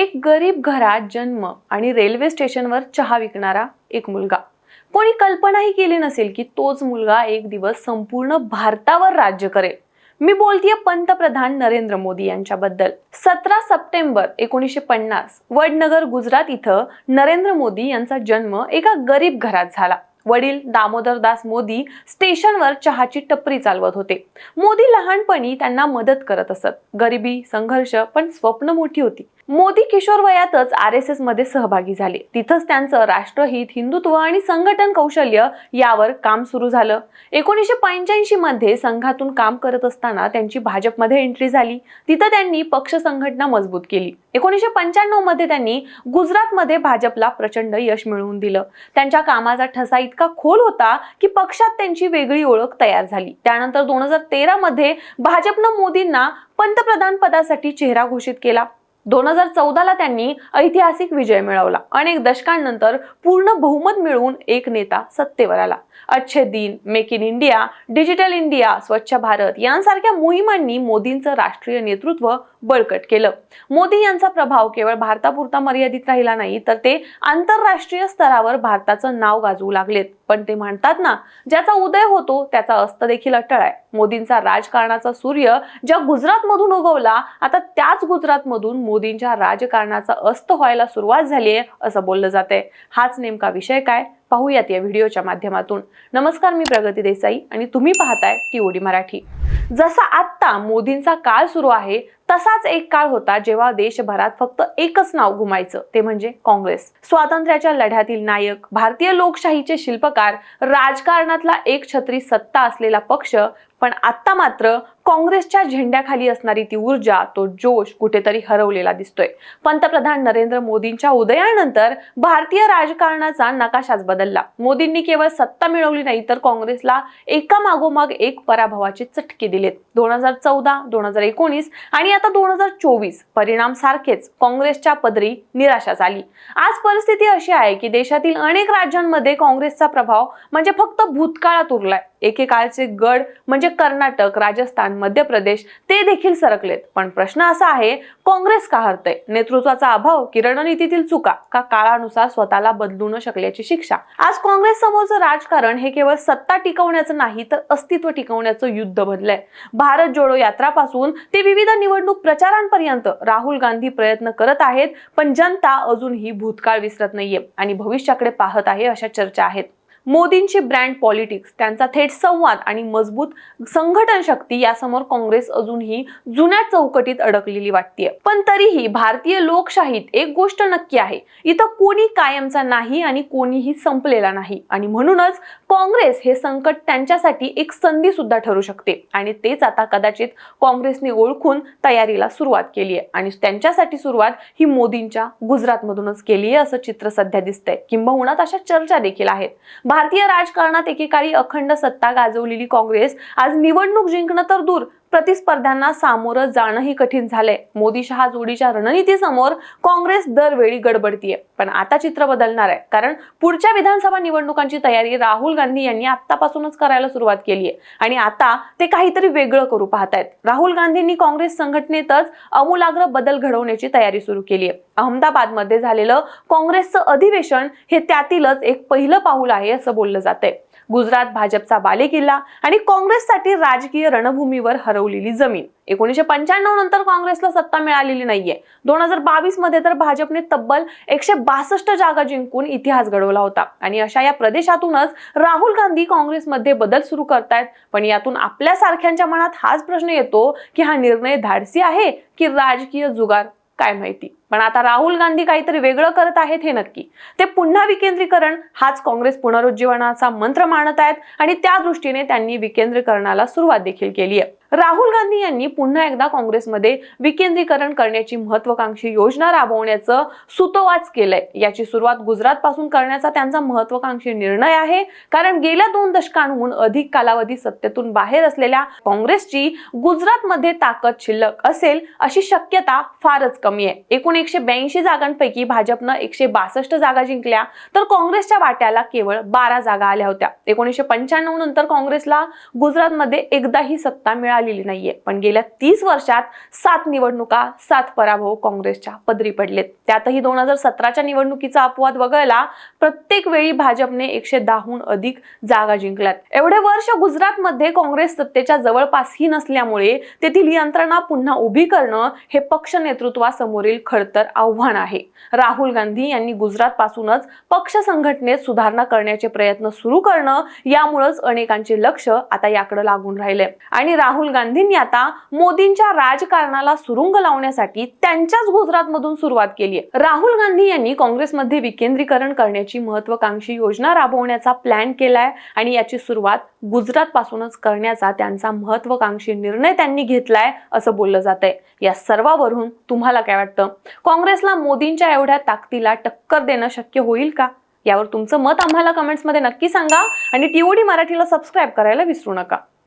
एक गरीब घरात जन्म आणि रेल्वे स्टेशनवर चहा विकणारा एक मुलगा. कोणी कल्पनाही केली नसेल की तोच मुलगा एक दिवस संपूर्ण भारतावर राज्य करेल. मी बोलतीये पंतप्रधान नरेंद्र मोदी यांच्याबद्दल. सतरा सप्टेंबर एकोणीसशे पन्नास वडनगर गुजरात इथं नरेंद्र मोदी यांचा जन्म एका गरीब घरात झाला. वडील दामोदर दास मोदी स्टेशनवर चहाची टपरी चालवत होते. मोदी लहानपणी त्यांना मदत करत असत. गरिबी संघर्ष पण स्वप्न मोठी होती. मोदी किशोर वयातच आर एस एसमध्ये सहभागी झाले. तिथंच त्यांचं राष्ट्रहित हिंदुत्व आणि संघटन कौशल्य यावर काम सुरू झालं. एकोणीसशे पंच्याऐंशी मध्ये संघातून काम करत असताना त्यांची भाजपमध्ये एंट्री झाली. तिथं त्यांनी पक्ष संघटना मजबूत केली. एकोणीसशे पंच्याण्णवमध्ये त्यांनी गुजरातमध्ये भाजपला प्रचंड यश मिळवून दिलं. त्यांच्या कामाचा ठसा इतका खोल होता की पक्षात त्यांची वेगळी ओळख तयार झाली. त्यानंतर दोन हजार तेरा मध्ये भाजपनं मोदींना पंतप्रधान पदासाठी चेहरा घोषित केला. दोन हजार चौदाला त्यांनी ऐतिहासिक विजय मिळवला. अनेक दशकांनंतर पूर्ण बहुमत मिळवून एक नेता सत्तेवर आला. अच्छे दिन make in India digital India Swachh Bharat यांसारख्या मोहिमांनी मोदींचं राष्ट्रीय नेतृत्व बळकट केलं. मोदी यांचा प्रभाव केवळ भारतापुरता मर्यादित राहिला नाही तर ते आंतरराष्ट्रीय स्तरावर भारताचं नाव गाजवू लागलेत. पण ते म्हणतात ना ज्याचा उदय होतो त्याचा अस्त देखील अटळ आहे. मोदींचा राजकारणाचा सूर्य ज्या गुजरात मधून उगवला आता त्याच गुजरात मधून मोदींच्या राजकारणाचा अस्त व्हायला सुरुवात झाली आहे असं बोललं जाते हाच नेमका विषय काय? पाहूयात या व्हिडिओच्या माध्यमातून. नमस्कार मी प्रगती देसाई आणि तुम्ही पाहताय टीओडी मराठी. जसा आत्ता मोदींचा काळ सुरू आहे तसाच एक काळ होता जेव्हा देशभरात फक्त एकच नाव घुमायचं ते म्हणजे काँग्रेस. स्वातंत्र्याच्या लढ्यातील नायक भारतीय लोकशाहीचे शिल्पकार राजकारणातला एक छत्री सत्ता असलेला पक्ष पण आता मात्र काँग्रेसच्या झेंड्याखाली असणारी ती ऊर्जा तो जोश कुठेतरी हरवलेला दिसतोय. पंतप्रधान नरेंद्र मोदींच्या उदयानंतर भारतीय राजकारणाचा नकाशाच बदलला. मोदींनी केवळ सत्ता मिळवली नाही तर काँग्रेसला एका मागोमाग एक पराभवाचे चटके दिलेत. दोन हजार चौदा दोन हजार एकोणीस आणि आता दोन हजार चोवीस परिणाम सारखेच काँग्रेसच्या पदरी निराशा झाली. आज परिस्थिती अशी आहे की देशातील अनेक राज्यांमध्ये काँग्रेसचा प्रभाव म्हणजे फक्त भूतकाळात उरलाय. एकेकाळचे गड म्हणजे कर्नाटक राजस्थान मध्य प्रदेश ते देखील सरकलेत. पण प्रश्न असा आहे काँग्रेस का हरतय? नेतृत्वाचा अभाव की रणनीतीतील चुका का काळानुसार स्वतःला बदलू न शकल्याची शिक्षा? आज काँग्रेस समोरचं राजकारण हे केवळ सत्ता टिकवण्याचं नाही तर अस्तित्व टिकवण्याचं युद्ध बनलंय भारत जोडो यात्रापासून ते विविध निवडणूक प्रचारांपर्यंत राहुल गांधी प्रयत्न करत आहेत पण जनता अजूनही भूतकाळ विसरत नाहीये आणि भविष्याकडे पाहत आहे अशा चर्चा आहेत. मोदींची ब्रँड पॉलिटिक्स त्यांचा थेट संवाद आणि मजबूत संघटन शक्ती यासमोर काँग्रेस अजूनही जुन्या चौकटीत अडकलेली वाटतेय. पण तरीही भारतीय लोकशाहीत एक गोष्ट नक्की आहे. इथं कोणी कायमचा नाही आणि कोणीही संपलेला नाही. आणि म्हणूनच काँग्रेस हे संकट त्यांच्यासाठी एक संधी सुद्धा ठरू शकते. आणि तेच आता कदाचित काँग्रेसने ओळखून तयारीला सुरुवात केली आहे. आणि त्यांच्यासाठी सुरुवात ही मोदींच्या गुजरातमधूनच केली आहे असं चित्र सध्या दिसतंय. किंबहुना अशा चर्चा देखील आहेत. भारतीय राजकारणात एकेकाळी अखंड सत्ता गाजवलेली काँग्रेस. आज निवडणूक जिंकणं तर दूर प्रतिस्पर्ध्यांना सामोरं जाणंही कठीण झालंय. मोदी शहा जोडीच्या रणनीतीसमोर काँग्रेस दरवेळी गडबडतीये. पण आता चित्र बदलणार आहे. कारण पुढच्या विधानसभा निवडणुकांची तयारी राहुल गांधी यांनी आतापासूनच करायला सुरुवात केली आहे आणि आता ते काहीतरी वेगळं करू पाहतायत. राहुल गांधींनी काँग्रेस संघटनेतच अमूलाग्र बदल घडवण्याची तयारी सुरू केली आहे अहमदाबादमध्ये झालेलं काँग्रेसचं अधिवेशन हे त्यातीलच एक पहिलं पाऊल आहे असं बोललं जातंय. गुजरात भाजपचा बालेकिल्ला आणि काँग्रेससाठी राजकीय रणभूमीवर हरवलेली जमीन. एकोणीशे पंच्याण्णव नंतर काँग्रेसला सत्ता मिळालेली नाहीये. दोन हजार बावीसमध्ये तर भाजपने तब्बल एकशे बासष्ट जागा जिंकून इतिहास घडवला होता. आणि अशा या प्रदेशातूनच राहुल गांधी काँग्रेसमध्ये बदल सुरू करतायत. पण यातून आपल्या सारख्यांच्या मनात हाच प्रश्न येतो की हा निर्णय धाडसी आहे की राजकीय जुगार? काय माहिती? पण आता राहुल गांधी काहीतरी वेगळं करत आहेत हे नक्की. ते पुन्हा विकेंद्रीकरण हाच काँग्रेस पुनरुज्जीवनाचा मंत्र मानत आहेत आणि त्या दृष्टीने त्यांनी विकेंद्रीकरणाला सुरुवात देखील केली आहे. राहुल गांधी यांनी पुन्हा एकदा काँग्रेसमध्ये विकेंद्रीकरण करण्याची महत्वाकांक्षी योजना राबवण्याचं सुतोवाच केलंय. याची सुरुवात गुजरात पासून करण्याचा त्यांचा महत्वाकांक्षी निर्णय आहे. कारण गेल्या दोन दशकांहून अधिक कालावधी सत्तेतून बाहेर असलेल्या काँग्रेसची गुजरातमध्ये ताकद शिल्लक असेल अशी शक्यता फारच कमी आहे. एकूण एकशे ब्याऐंशी जागांपैकी भाजपनं एकशे बासष्ट जागा जिंकल्या तर काँग्रेसच्या वाट्याला केवळ बारा जागा आल्या होत्या. एकोणीसशे पंच्याण्णव नंतर काँग्रेसला गुजरातमध्ये एकदाही सत्ता मिळालेली नाहीये. पण गेल्या तीस वर्षात सात निवडणुका सात पराभव काँग्रेसच्या पदरी पडलेत. त्यातही दोन हजार सतराच्या निवडणुकीचा अपवाद वगळला प्रत्येक वेळी भाजपने एकशे दहाहून अधिक जागा जिंकल्यात. एवढे वर्ष गुजरातमध्ये काँग्रेस सत्तेच्या जवळपासही नसल्यामुळे तेथील यंत्रणा पुन्हा उभी करणं हे पक्ष नेतृत्वासमोरील खडतर आव्हान आहे. राहुल गांधी यांनी गुजरात पासूनच पक्ष संघटनेत सुधारणा करण्याचे प्रयत्न सुरू करणं यामुळेच अनेकांचे लक्ष आता याकडे लागून राहिले. आणि राहुल गांधींनी आता मोदींच्या राजकारणाला सुरुंग लावण्यासाठी त्यांच्याच गुजरातमधून सुरुवात केली आहे. राहुल गांधी यांनी काँग्रेसमध्ये विकेंद्रीकरण करण्याची महत्वाकांक्षी योजना राबवण्याचा प्लॅन केलाय आणि याची सुरुवात गुजरात पासूनच करण्याचा त्यांचा महत्वाकांक्षी निर्णय त्यांनी घेतलाय असं बोललं जात आहे या सर्वावरून तुम्हाला काय वाटतं? काँग्रेसला मोदींच्या एवढ्या ताकदीला टक्कर देणं शक्य होईल का? यावर तुमचं मत आम्हाला कमेंट्समध्ये नक्की सांगा आणि टीओडी मराठीला सबस्क्राईब करायला विसरू नका.